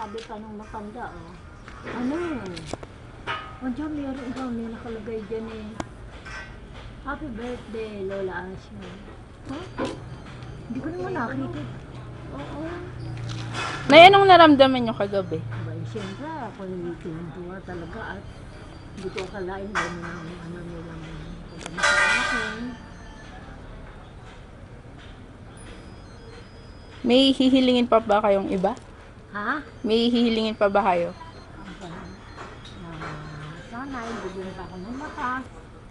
sabi pa nung matanda, oh. Ano? Andiyan meron daw, may nakalagay dyan eh. Happy birthday, Lola Asya. Huh? Hindi ko naman nakita. Oo. Nay, anong naramdaman nyo kagabi? Aba, eh, siyempre, ako hindi tuwa talaga at hindi ko akalain gano'n ang ano nilang pagkakas sa akin. May hihilingin pa ba kayong iba? Ha? May hihilingin pa ba kayo? Aba, na sana ibigyan pa ako ng lakas.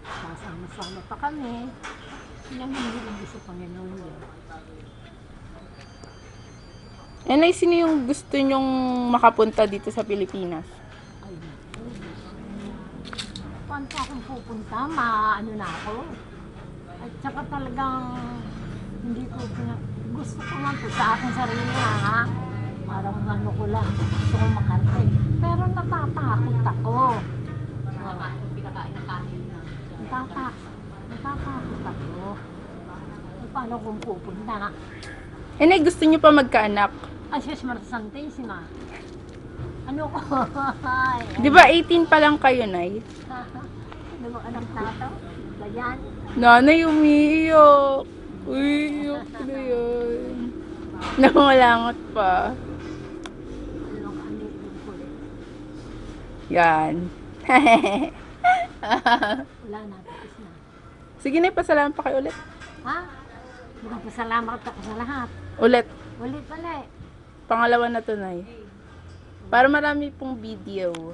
Sasama-sama pa kami. Yan ang hindi sa Panginoon yun. Eh, Nay, sino yung gusto nyong makapunta dito sa Pilipinas? Ay, pa akong pupunta? Maano na ako? At saka talagang hindi ko. Gusto ko lang sa aking sarili ha. Parang ano ko lang. Gusto ko makarte. Pero natatakot ako. Natatakot. Natatakot ako. Eh, paano kung pupunta? Eh, Nay, gusto nyo pa magkaanak? Ay, sis, Santissima. Ano ko? Ay, Di ba 18 pa lang kayo, Nay? Ano mo anak tato? Ba yan? Nanay, umiiyak. Umiiyak na yan. Nangulangot pa. Ano ka ano yung kulit? Yan. Wala na, tapos na. Sige, Nay, pasalamat pa kayo ulit. Ha? Magpasalamat ako sa lahat. Ulit. Ulit ulit. Pangalawa na to, Nay. Para marami pong video.